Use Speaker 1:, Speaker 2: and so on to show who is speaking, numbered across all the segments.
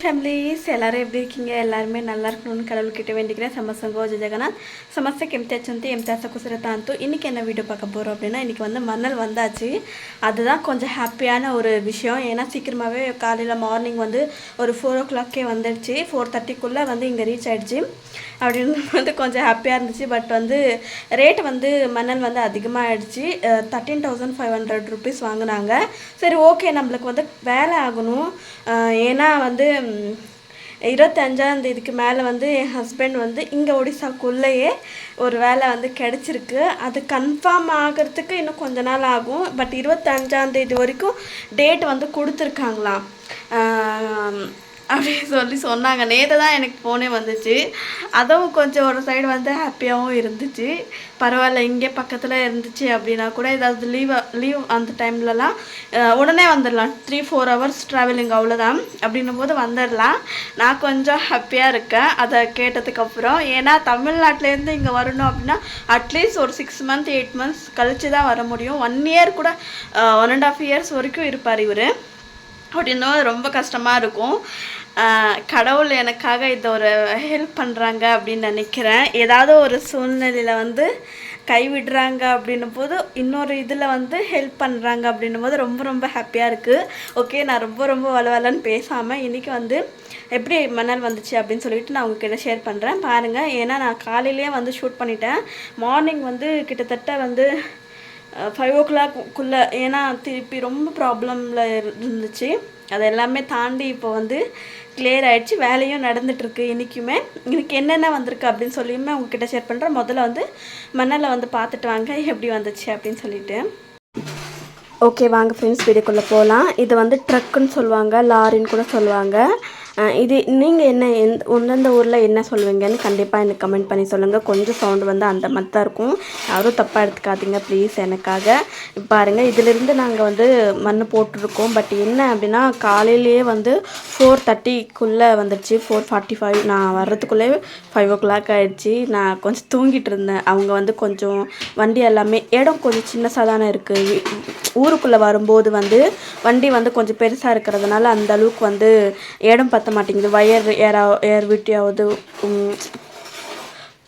Speaker 1: Families எல்லாரும் எப்படி இருக்கீங்க எல்லாருமே நல்லா இருக்கணும்னு கடவுள்கிட்ட வேண்டிக்கிறேன் ಸಮಸ್ಯೆಗೋ ಜಗನ್ನಾಥ್ ಸಮಸ್ಯೆ ಕೆಮ್ತೆ ಹಚ್ಚಂತಿ ಎಮ್ತೆ ಹಸಕುಸಿರತ ಅಂತೂ இன்னைக்கு என்ன வீடியோ பார்க்க போகிறோம் அப்படின்னா இன்றைக்கி வந்து மணல் வந்தாச்சு அதுதான் கொஞ்சம் ஹாப்பியான ஒரு விஷயம் ஏன்னா சீக்கிரமாகவே காலையில் மார்னிங் வந்து ஒரு ஃபோர் ஓ கிளாக்கே வந்துடுச்சு ஃபோர் தேர்ட்டிக்குள்ளே வந்து இங்கே ரீச் ஆயிடுச்சு அப்படின்னு வந்து கொஞ்சம் ஹாப்பியாக இருந்துச்சு பட் வந்து ரேட் வந்து மணல் வந்து அதிகமாக ஆயிடுச்சு thirteen thousand five hundred rupees வாங்கினாங்க சரி ஓகே நம்மளுக்கு வந்து வேலை ஆகணும் அஹ் ஏன்னா வந்து இருபத்தஞ்சாந்தேதிக்கு இருபத்தஞ்சாம் தேதிக்கு மேலே வந்து என் ஹஸ்பண்ட் வந்து இங்கே ஒடிசாக்குள்ளேயே ஒரு வேலை வந்து கிடச்சிருக்கு. அது கன்ஃபார்ம் ஆகிறதுக்கு இன்னும் கொஞ்ச நாள் ஆகும். பட் இருபத்தஞ்சாந்தேதி வரைக்கும் டேட் வந்து கொடுத்துருக்காங்களாம். அப்படின்னு சொல்லி சொன்னாங்க. நேற்று தான் எனக்கு ஃபோனே வந்துச்சு. அதுவும் கொஞ்சம் ஒரு சைடு வந்து ஹாப்பியாகவும் இருந்துச்சு. பரவாயில்ல இங்கே பக்கத்தில் இருந்துச்சு அப்படின்னா கூட ஏதாவது லீவ் லீவ் அந்த டைம்லலாம் உடனே வந்துடலாம் த்ரீ ஃபோர் ஹவர்ஸ் ட்ராவலிங் அவ்வளோதான் அப்படின்னும் போது வந்துடலாம் நான் கொஞ்சம் ஹாப்பியாக இருக்கேன். அதை கேட்டதுக்கப்புறம் ஏன்னா தமிழ்நாட்டிலேருந்து இங்கே வரணும் அப்படின்னா அட்லீஸ்ட் ஒரு சிக்ஸ் மந்த் எயிட் மந்த்ஸ் கழித்து தான் வர முடியும். ஒன் இயர் கூட ஒன் அண்ட் ஆஃப் இயர்ஸ் வரைக்கும் இருப்பார் இவர். அப்படின்னும் ரொம்ப கஷ்டமாக இருக்கும். கடவுள் எனக்காக இதை ஒரு ஹெல்ப் பண்ணுறாங்க அப்படின்னு நினைக்கிறேன். ஏதாவது ஒரு சூழ்நிலையில் வந்து கைவிடுறாங்க அப்படின்னும் போது இன்னொரு இதில் வந்து ஹெல்ப் பண்ணுறாங்க அப்படின்னும் போது ரொம்ப ரொம்ப ஹாப்பியாக இருக்குது ஓகே நான் ரொம்ப ரொம்ப வளவலன்னு பேசாமல் இன்றைக்கி வந்து எப்படி மணல் வந்துச்சு அப்படின்னு சொல்லிட்டு நான் உங்ககிட்ட ஷேர் பண்ணுறேன் பாருங்கள் ஏன்னா நான் காலையிலேயே வந்து ஷூட் பண்ணிட்டேன். மார்னிங் வந்து கிட்டத்தட்ட வந்து ஃபைவ் ஓ கிளாக்குள்ளே ஏன்னா திருப்பி ரொம்ப ப்ராப்ளமில் இருந்துச்சு. அது எல்லாமே தாண்டி இப்போ வந்து கிளியர் ஆகிடுச்சு வேலையும் நடந்துகிட்ருக்கு இன்றைக்குமே எனக்கு என்னென்ன வந்திருக்கு அப்படின்னு சொல்லியுமே உங்ககிட்ட ஷேர் பண்ணுறேன் முதல்ல வந்து மணலை வந்து பார்த்துட்டு வாங்க எப்படி வந்துச்சு அப்படின்னு சொல்லிட்டு. ஓகே வாங்க ஃப்ரெண்ட்ஸ் வீடியோக்குள்ளே போகலாம் இது வந்து ட்ரக்குன்னு சொல்லுவாங்க லாரின்னு கூட சொல்லுவாங்க. இது நீங்கள் என்ன எந்த எந்தெந்த ஊரில் என்ன சொல்லுவீங்கன்னு கண்டிப்பாக எனக்கு கமெண்ட் பண்ணி சொல்லுங்கள் கொஞ்சம் சவுண்டு வந்து அந்த மாதிரி தான் இருக்கும். யாரும் தப்பாக எடுத்துக்காதீங்க ப்ளீஸ் எனக்காக பாருங்கள் இதிலிருந்து நாங்கள் வந்து மண் போட்டிருக்கோம். பட் என்ன அப்படின்னா காலையிலேயே வந்து ஃபோர் தேர்ட்டிக்குள்ளே வந்துடுச்சு ஃபோர் ஃபார்ட்டி ஃபைவ் நான் வர்றதுக்குள்ளே ஃபைவ் ஓ கிளாக் ஆகிடுச்சு நான் கொஞ்சம் தூங்கிட்டு இருந்தேன். அவங்க வந்து கொஞ்சம் வண்டி எல்லாமே இடம் கொஞ்சம் சின்னசாக தானே இருக்குது ஊருக்குள்ளே வரும்போது வந்து வண்டி வந்து கொஞ்சம் பெருசாக இருக்கிறதுனால அந்த அளவுக்கு வந்து இடம் பத்த மாட்டேங்குது. ஒயர் ஏறா ஏர் விட்டியாவது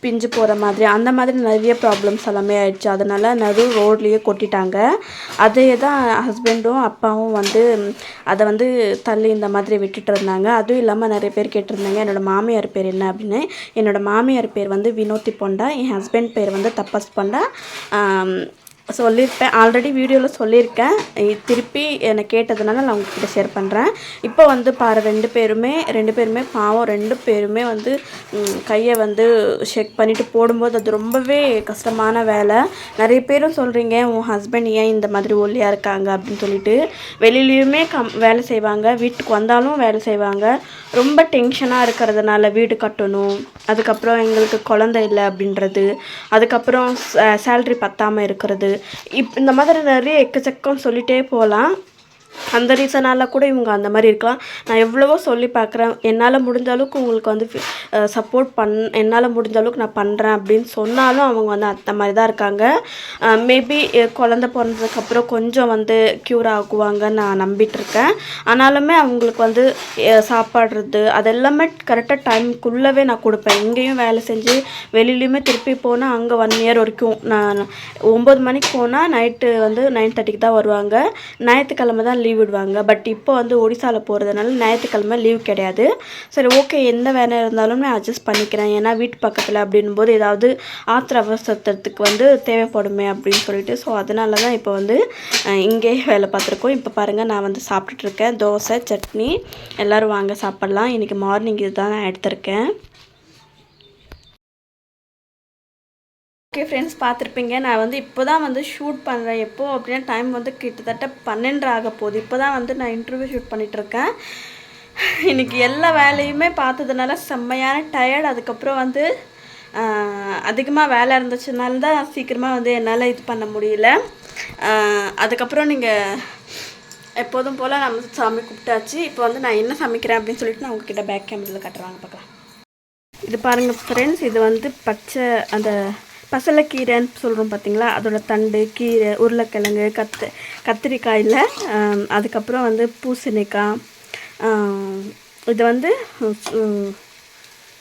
Speaker 1: பிஞ்சு போகிற மாதிரி. அந்த மாதிரி நிறைய ப்ராப்ளம்ஸ் எல்லாமே ஆயிடுச்சு. அதனால் நடு ரோட்லேயே கொட்டிட்டாங்க. அதே தான் ஹஸ்பண்டும் அப்பாவும் வந்து அதை வந்து தள்ளி இந்த மாதிரி விட்டுட்டு இருந்தாங்க. அதுவும் இல்லாமல் நிறைய பேர் கேட்டிருந்தாங்க என்னோடய மாமியார் பேர் என்ன? அப்படின்னு. என்னோட மாமியார் பேர் வந்து வினோத்தி பொண்டா. என் ஹஸ்பண்ட் பேர் வந்து தப்பஸ் பொண்டா. சொல்லியிருப்பேன். ஆல்ரெடி வீடியோவில் சொல்லியிருக்கேன். திருப்பி என்னை கேட்டதுனால நான் உங்ககிட்ட ஷேர் பண்ணுறேன் இப்போ வந்து பாரு ரெண்டு பேருமே ரெண்டு பேருமே பாவம். ரெண்டு பேருமே வந்து கையை வந்து செக் பண்ணிவிட்டு போடும்போது அது ரொம்பவே கஷ்டமான வேலை. நிறைய பேரும் சொல்கிறீங்க உன் ஹஸ்பண்ட் ஏன் இந்த மாதிரி ஒல்லியாக இருக்காங்க? அப்படின்னு சொல்லிட்டு. வெளியிலையுமே கம் வேலை செய்வாங்க. வீட்டுக்கு வந்தாலும் வேலை செய்வாங்க. ரொம்ப டென்ஷனாக இருக்கிறதுனால வீடு கட்டணும். அதுக்கப்புறம் எங்களுக்கு குழந்தை இல்லை அப்படின்றது. அதுக்கப்புறம் சேல்ரி பத்தாமல் இருக்கிறது. இப் இந்த மாதிரி நிறைய எக்கச்சக்கம் சொல்லிகிட்டே போகலாம். அந்த ரீசனால் கூட இவங்க அந்த மாதிரி இருக்கலாம். நான் எவ்வளவோ சொல்லி பார்க்குறேன். என்னால் முடிஞ்ச அளவுக்கு உங்களுக்கு வந்து சப்போர்ட் பண் என்னால் முடிஞ்ச அளவுக்கு நான் பண்ணுறேன் அப்படின்னு சொன்னாலும் அவங்க வந்து அந்த மாதிரி தான் இருக்காங்க. மேபி குழந்த பிறந்ததுக்கப்புறம் கொஞ்சம் வந்து க்யூர் ஆகுவாங்கன்னு நான் நம்பிட்டுருக்கேன் ஆனாலுமே அவங்களுக்கு வந்து சாப்பாடுறது அதெல்லாமே கரெக்டாக டைமுக்குள்ளவே நான் கொடுப்பேன். இங்கேயும் வேலை செஞ்சு வெளியிலையுமே திருப்பி போனால் அங்கே ஒன் இயர் வரைக்கும் நான் ஒம்பது மணிக்கு போனால் நைட்டு வந்து நைன் தேர்ட்டிக்கு தான் வருவாங்க. ஞாயிற்றுக்கிழமை தான் லீவ் விடுவாங்க. பட் இப்போ வந்து ஒடிசாவில் போகிறதுனால ஞாயிற்றுக்கிழமை லீவ் கிடையாது. சரி ஓகே எந்த வேலை இருந்தாலும் நான் அட்ஜஸ்ட் பண்ணிக்கிறேன். ஏன்னா வீட்டு பக்கத்தில் அப்படின்போது ஏதாவது ஆத்திர அவசரத்துக்கு வந்து தேவைப்படுமே அப்படின்னு சொல்லிட்டு. ஸோ அதனால தான் இப்போ வந்து இங்கே வேலை பார்த்துருக்கோம். இப்போ பாருங்கள் நான் வந்து சாப்பிட்டுட்டு இருக்கேன். தோசை சட்னி எல்லோரும் வாங்க சாப்பிட்லாம். இன்றைக்கி மார்னிங் இதுதான் நான் எடுத்திருக்கேன். ஓகே ஃப்ரெண்ட்ஸ் பார்த்துருப்பீங்க. நான் வந்து இப்போ தான் வந்து ஷூட் பண்ணுறேன் எப்போது அப்படின்னா டைம் வந்து கிட்டத்தட்ட பன்னெண்டு ஆக போகுது. இப்போ தான் வந்து நான் இன்டர்வியூ ஷூட் பண்ணிகிட்ருக்கேன் இன்னைக்கு எல்லா வேலையுமே பார்த்ததுனால செம்மையான டயர்ட் அதுக்கப்புறம் வந்து அதிகமாக வேலை இருந்துச்சுனால தான் சீக்கிரமாக வந்து என்னால் இது பண்ண முடியல. அதுக்கப்புறம் நீங்கள் எப்போதும் போல் நம்ம சாமி கூப்பிட்டாச்சு இப்போ வந்து நான் என்ன சமைக்கிறேன் அப்படின்னு சொல்லிட்டு நான் உங்ககிட்ட பேக் கேமரில் கட்டுறாங்க பார்க்கலாம். இது பாருங்கள் ஃப்ரெண்ட்ஸ் இது வந்து பச்சை அந்த பசலைக்கீரைன்னு சொல்கிறோம் பார்த்தீங்களா அதோட தண்டு கீரை உருளைக்கிழங்கு கத்து கத்திரிக்காயில் அதுக்கப்புறம் வந்து பூசணிக்காய் இது வந்து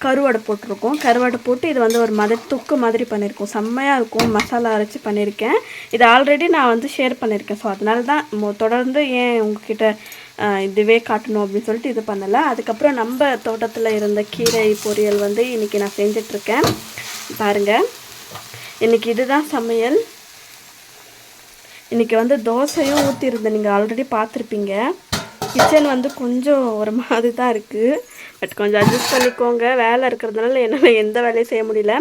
Speaker 1: கருவாடை போட்டிருக்கோம். கருவாடை போட்டு இது வந்து ஒரு மத தொக்கு மாதிரி பண்ணியிருக்கோம். செம்மையாக இருக்கும். மசாலா அரைச்சி பண்ணியிருக்கேன். இது ஆல்ரெடி நான் வந்து ஷேர் பண்ணியிருக்கேன். ஸோ அதனால தான் தொடர்ந்து ஏன் உங்ககிட்ட இதுவே காட்டணும் அப்படின்னு சொல்லிட்டு இது பண்ணலை. அதுக்கப்புறம் நம்ம தோட்டத்தில் இருந்த கீரை பொரியல் வந்து இன்றைக்கி நான் செஞ்சிட்ருக்கேன் பாருங்கள் இன்றைக்கி இதுதான் சமையல். இன்றைக்கி வந்து தோசையும் ஊற்றிருந்தேன் நீங்கள் ஆல்ரெடி பார்த்துருப்பீங்க. கிச்சன் வந்து கொஞ்சம் ஒரு மாதிரி தான் இருக்குது பட் கொஞ்சம் அட்ஜஸ்ட் பண்ணிக்கோங்க. வேலை இருக்கிறதுனால என்னால் எந்த வேலையும் செய்ய முடியல.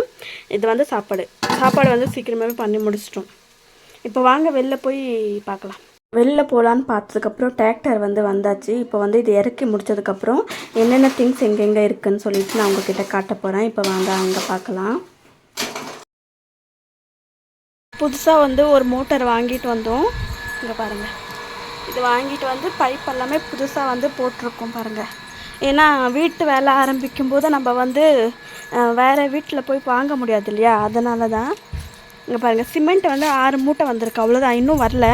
Speaker 1: இது வந்து சாப்பாடு. சாப்பாடு வந்து சீக்கிரமாகவே பண்ணி முடிச்சிட்டோம். இப்போ வாங்க வெளில போய் பார்க்கலாம். வெளில போகலான்னு பார்த்ததுக்கப்புறம் டிராக்டர் வந்து வந்தாச்சு. இப்போ வந்து இது இறக்கி முடிச்சதுக்கப்புறம் என்னென்ன திங்ஸ் எங்கெங்கே இருக்குதுன்னு சொல்லிட்டு நான் உங்ககிட்ட காட்ட போகிறேன் இப்போ வாங்க அங்கே பார்க்கலாம். புதுசாக வந்து ஒரு மோட்டர் வாங்கிட்டு வந்தோம். இங்கே பாருங்கள் இது வாங்கிட்டு வந்து பைப் எல்லாமே புதுசாக வந்து போட்டிருக்கோம் பாருங்கள் ஏன்னா வீட்டு வேலை ஆரம்பிக்கும் போது நம்ம வந்து வேறு வீட்டில் போய் வாங்க முடியாது இல்லையா? அதனால தான் இங்கே பாருங்கள் சிமெண்ட் வந்து ஆறு மூட்டை வந்திருக்கு. அவ்வளோதான் இன்னும் வரல.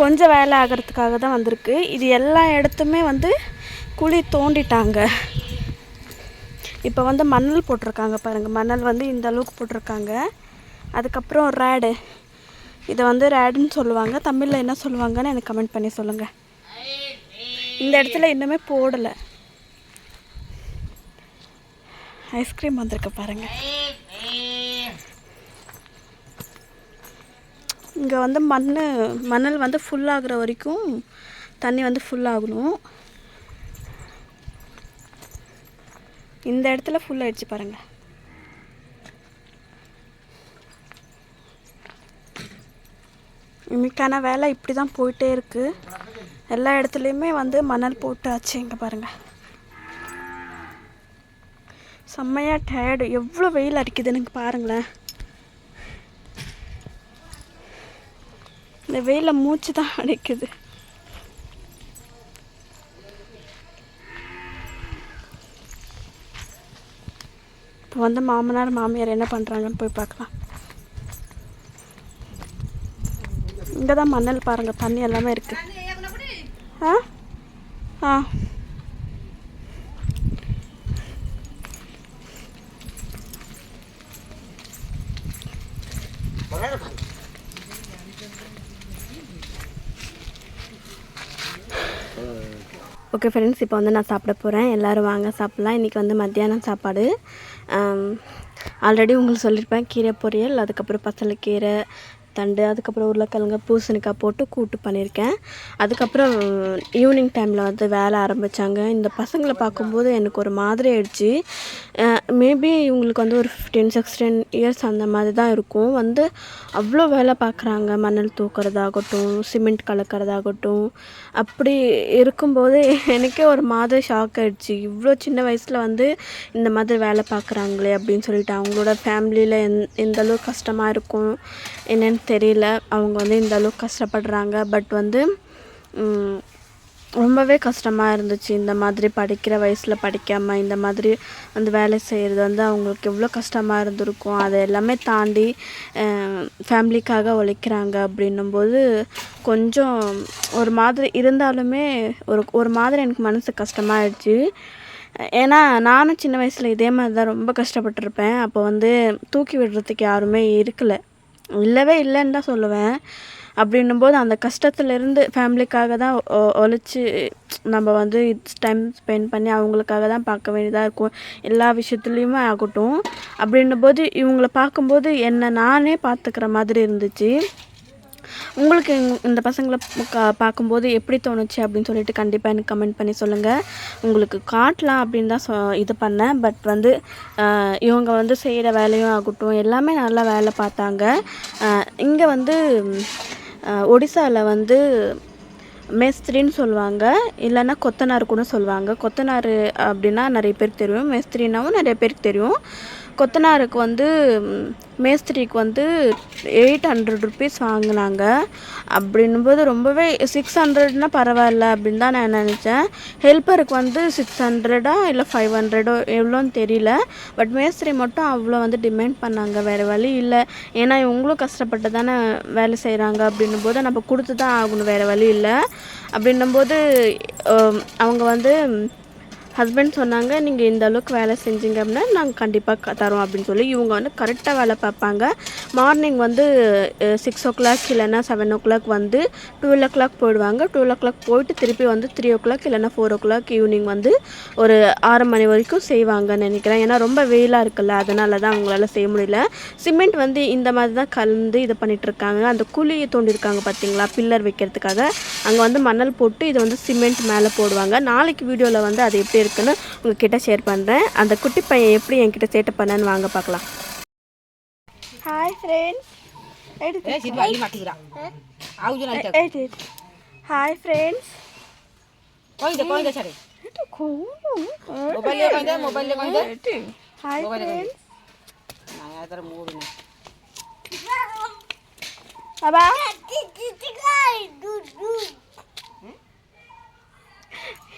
Speaker 1: கொஞ்சம் வேலை ஆகிறதுக்காக தான் வந்திருக்கு. இது எல்லா இடத்துமே வந்து குழி தோண்டிட்டாங்க. இப்போ வந்து மணல் போட்டிருக்காங்க பாருங்கள் மணல் வந்து இந்த அளவுக்கு போட்டிருக்காங்க. அதுக்கப்புறம் ரேடு இதை வந்து ரேடுன்னு சொல்லுவாங்க. தமிழில் என்ன சொல்லுவாங்கன்னு எனக்கு கமெண்ட் பண்ணி சொல்லுங்கள் இந்த இடத்துல இன்னுமே போடலை. ஐஸ்கிரீம் வந்திருக்கு பாருங்கள் இங்கே வந்து மண் மணல் வந்து ஃபுல்லாகிற வரைக்கும் தண்ணி வந்து ஃபுல்லாகணும் இந்த இடத்துல ஃபுல் ஆயிடுச்சு பாருங்கள் இன்னைக்கான வேலை இப்படி தான் போயிட்டே இருக்குது எல்லா இடத்துலையுமே வந்து மணல் போட்டாச்சு இங்கே பாருங்கள் செம்மையாக டயர்டு எவ்வளோ வெயில் அடிக்குது எனக்கு பாருங்களேன். இந்த வெயிலில் மூச்சு தான் அடிக்குது. இப்போ வந்து மாமனார் மாமியார் என்ன பண்ணுறாங்கன்னு போய் பார்க்கலாம். இங்கே தான் மணல் பாருங்கள் தண்ணி எல்லாமே இருக்குது ஆ? ஆ. ஓகே ஃப்ரெண்ட்ஸ் இப்போ வந்து நான் சாப்பிட போகிறேன் எல்லோரும் வாங்க சாப்பிட்லாம். இன்றைக்கி வந்து மத்தியானம் சாப்பாடு. ஆல்ரெடி உங்களுக்கு சொல்லியிருப்பேன் கீரை பொரியல் அதுக்கப்புறம் பசலைக்கீரை தண்டு அதுக்கப்புறம் உருளைக்கிழங்கு பூசணிக்காய் போட்டு கூட்டு பண்ணியிருக்கேன். அதுக்கப்புறம் ஈவினிங் டைமில் வந்து வேலை ஆரம்பித்தாங்க இந்த பசங்களை பார்க்கும்போது எனக்கு ஒரு மாதிரி ஆயிடுச்சு. மேபி இவங்களுக்கு வந்து ஒரு ஃபிஃப்டீன் சிக்ஸ்டீன் இயர்ஸ் அந்த மாதிரி தான் இருக்கும். வந்து அவ்வளோ வேலை பார்க்குறாங்க. மணல் தூக்குறதாகட்டும் சிமெண்ட் கலக்கிறதாகட்டும். அப்படி இருக்கும்போது எனக்கே ஒரு மாதிரி ஷாக் ஆகிடுச்சு இவ்வளோ சின்ன வயசில் வந்து இந்த மாதிரி வேலை பார்க்குறாங்களே அப்படின்னு சொல்லிட்டு அவங்களோட ஃபேமிலியில் எந் எந்த அளவுக்கு கஷ்டமாக இருக்கும் என்னென்னு தெரியல. அவங்க வந்து இந்த அளவுக்கு கஷ்டப்படுறாங்க. பட் வந்து ரொம்பவே கஷ்டமாக இருந்துச்சு. இந்த மாதிரி படிக்கிற வயசில் படிக்காமல் இந்த மாதிரி வந்து வேலை செய்கிறது வந்து அவங்களுக்கு எவ்வளோ கஷ்டமாக இருந்திருக்கும். அதை எல்லாமே தாண்டி ஃபேமிலிக்காக உழைக்கிறாங்க அப்படின்னும்போது கொஞ்சம் ஒரு மாதிரி இருந்தாலுமே ஒரு ஒரு மாதிரி எனக்கு மனசு கஷ்டமாகிடுச்சு ஏன்னா நானும் சின்ன வயசில் இதே மாதிரி தான் ரொம்ப கஷ்டப்பட்டிருப்பேன். அப்போ வந்து தூக்கி விடுறதுக்கு யாருமே இருக்கலை. இல்லவே இல்லைன்னு தான் சொல்லுவேன். அப்படின்னும் போது அந்த கஷ்டத்துலேருந்து ஃபேமிலிக்காக தான் ஒ- உழைச்சி நம்ம வந்து டைம் ஸ்பெண்ட் பண்ணி அவங்களுக்காக தான் பார்க்க வேண்டியதாக இருக்கும். எல்லா விஷயத்துலேயுமே ஆகட்டும். அப்படின்னும் போது இவங்கள பார்க்கும்போது என்னை நானே பார்த்துக்கிற மாதிரி இருந்துச்சு. உங்களுக்கு இந்த- இந்த பசங்களை பார்க்கும்போது எப்படி தோணுச்சு அப்படின்னு சொல்லிட்டு கண்டிப்பாக எனக்கு கமெண்ட் பண்ணி சொல்லுங்கள் உங்களுக்கு காட்டலாம் அப்படின்னு தான் சொ இது பண்ணேன். பட் வந்து இவங்க வந்து செய்கிற வேலையும் ஆகட்டும் எல்லாமே நல்லா வேலை பார்த்தாங்க. இங்கே வந்து ஒடிசாவில் வந்து மேஸ்திரின்னு சொல்லுவாங்க. இல்லைன்னா கொத்தனார் கூட சொல்லுவாங்க. கொத்தனார் அப்படின்னா நிறைய பேருக்கு தெரியும். மேஸ்திரினாவும் நிறைய பேருக்கு தெரியும். கொத்தனாருக்கு வந்து மேஸ்திரிக்கு வந்து எயிட் ஹண்ட்ரட் ருபீஸ் வாங்கினாங்க. அப்படின்னும்போது ரொம்பவே சிக்ஸ் ஹண்ட்ரட்னால் பரவாயில்ல அப்படின்னு தான் நான் நினச்சேன். ஹெல்ப்பருக்கு வந்து சிக்ஸ் ஹண்ட்ரடா இல்லை ஃபைவ் ஹண்ட்ரடோ எவ்வளோன்னு தெரியல. பட் மேஸ்திரி மட்டும் அவ்வளோ வந்து டிமாண்ட் பண்ணாங்க. வேறு வழி இல்லை. ஏன்னா இவங்களும் கஷ்டப்பட்டு தானே வேலை செய்கிறாங்க அப்படின்னும் போது நம்ம கொடுத்து தான் ஆகணும். வேறு வழி இல்லை. அப்படின்னும்போது அவங்க வந்து ஹஸ்பண்ட் சொன்னாங்க நீங்கள் இந்த அளவுக்கு வேலை செஞ்சீங்க அப்படின்னா நாங்கள் கண்டிப்பாக தரோம் அப்படின்னு சொல்லி இவங்க வந்து கரெக்டாக வேலை பார்ப்பாங்க. மார்னிங் வந்து சிக்ஸ் ஓ கிளாக் இல்லைன்னா செவன் ஓ கிளாக் வந்து டுவெல் ஓ கிளாக் போயிடுவாங்க. டுவெல் ஓ கிளாக் போயிட்டு திருப்பி வந்து த்ரீ ஓ கிளாக் இல்லைன்னா ஃபோர் ஓ கிளாக் ஈவினிங் வந்து ஒரு ஆறு மணி வரைக்கும் செய்வாங்கன்னு நினைக்கிறேன். ஏன்னா ரொம்ப வெயிலாக இருக்குல்ல அதனால தான் அவங்களால செய்ய முடியல. சிமெண்ட் வந்து இந்த மாதிரி தான் கலந்து இது பண்ணிட்டு இருக்காங்க. அந்த குழியை தோண்டிருக்காங்க பார்த்தீங்களா பில்லர் வைக்கிறதுக்காக. அங்கே வந்து மணல் போட்டு இது வந்து சிமெண்ட் மேலே போடுவாங்க. நாளைக்கு வீடியோவில் வந்து அது எப்படி இருக்குன்னு உங்ககிட்ட ஷேர் பண்ணுறேன் அந்த குட்டி பையன் எப்படி என்கிட்ட சேட்டை பண்ணான்னு வாங்க பார்க்கலாம். ஹாய் ஃப்ரெண்ட்ஸ் ஹாய் ஃப்ரெண்ட்ஸ்
Speaker 2: কইদে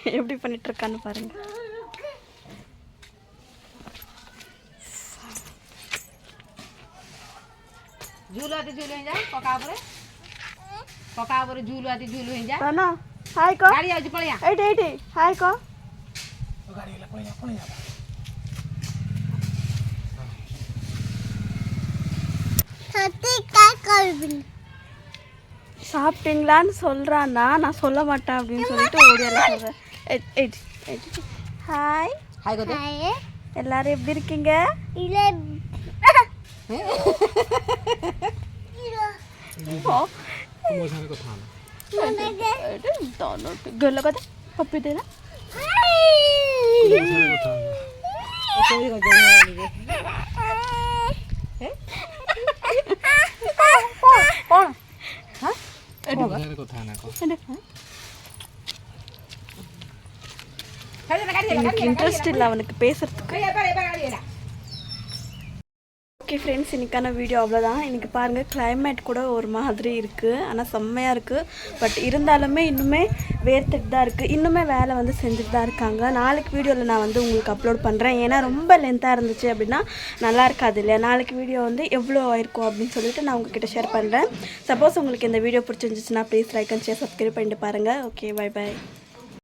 Speaker 2: எப்படி பண்ணிகிட்ருக்கான்னு பாருங்கள்
Speaker 1: झूलते झूल हो जाए पका
Speaker 2: पर पका पर झूलते झूल हो जाए बनो हाय को गाड़ी आज पळया एट
Speaker 1: एट हाय को
Speaker 2: गाड़ी ले पळया
Speaker 1: पळया சத்தி காய் கழுவின் சாப்பிட்டீங்களான்னு சொல்கிறான்னா நான் சொல்ல மாட்டேன் அப்படின்னு சொல்லிட்டு ஓடியால சொல்கிறேன் எயிட் எயிட் ஹாய்
Speaker 2: হাই কোতে
Speaker 1: எல்லாரும் எப்படி இருக்கீங்க ও, এটা দনটি গেল কথা পপি দে না எனக்கு இன்ட்ரெஸ்ட் இல்லை அவனுக்கு பேசுறதுக்கு. ஓகே ஃப்ரெண்ட்ஸ் இன்றைக்கான வீடியோ அவ்வளோதான் இன்றைக்கி பாருங்கள் climate கூட ஒரு மாதிரி இருக்குது ஆனால் செம்மையாக இருக்குது பட் இருந்தாலுமே இன்னுமே வேர்த்துட்டு தான் இருக்குது இன்னுமே வேலை வந்து செஞ்சுட்டு தான் இருக்காங்க. நாளைக்கு வீடியோவில் நான் வந்து உங்களுக்கு அப்லோட் பண்ணுறேன் ஏன்னா ரொம்ப லென்த்தாக இருந்துச்சு அப்படின்னா நல்லா இருக்காது இல்லையா? நாளைக்கு வீடியோ வந்து எவ்வளோ ஆயிருக்கும் அப்படின்னு சொல்லிட்டு நான் உங்ககிட்ட ஷேர் பண்ணுறேன் சப்போஸ் உங்களுக்கு இந்த வீடியோ பிடிச்சிருந்துச்சுன்னா please like and share subscribe பண்ணிட்டு பாருங்கள் ஓகே பை பை